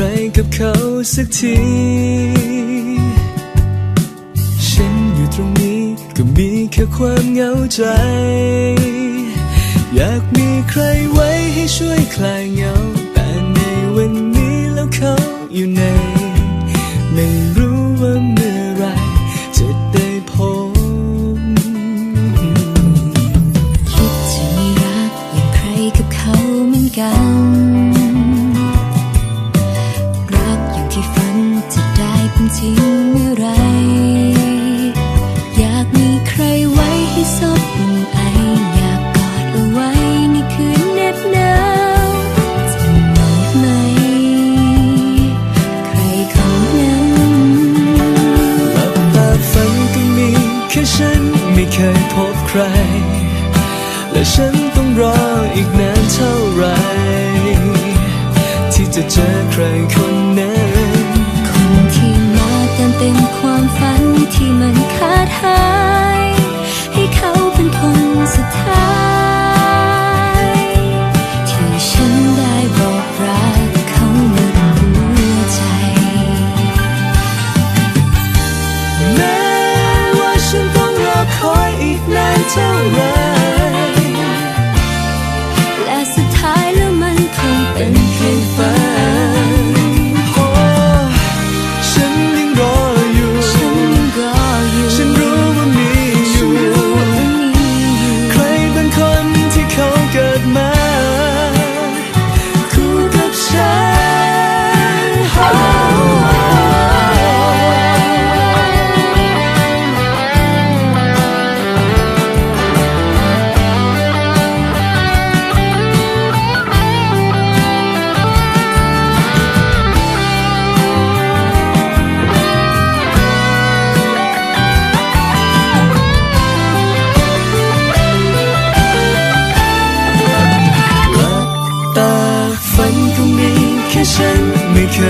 รกับเขาสักที ฉันอยู่ตรงนี้ก็มีแค่ความเหงาใจ อยากมีใครไว้ให้ช่วยคลายเหงา แต่ในวันนี้แล้วเขาอยู่ไหน ริงเมื่อไร อยากมีใครไว้ให้ซบอุ่นไอ อยากกอดเอาไว้ในคืนเหน็บหนาวจะมีไหม ใครคนนั้นหลับตาฝันก็มีแค่ฉันไม่เคยพบใคร และฉันต้องรออีกนานเท่าไหรที่จะเจอใครคนนั้น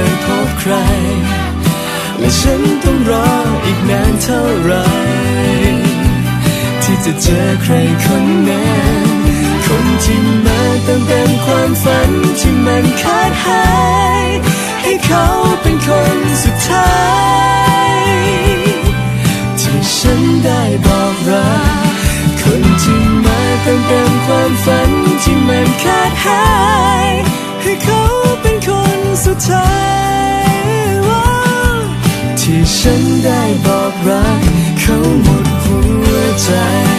ยพบใคร และฉันต้องรออีกนานเท่าไร ที่จะเจอใครคนนั้นคนที่มาเติมเต็มความฝันที่มันขาดหาย ให้เขาเป็นคนสุดท้าย ที่ฉันได้บอกรักเขาหมดหัวใจ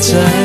在。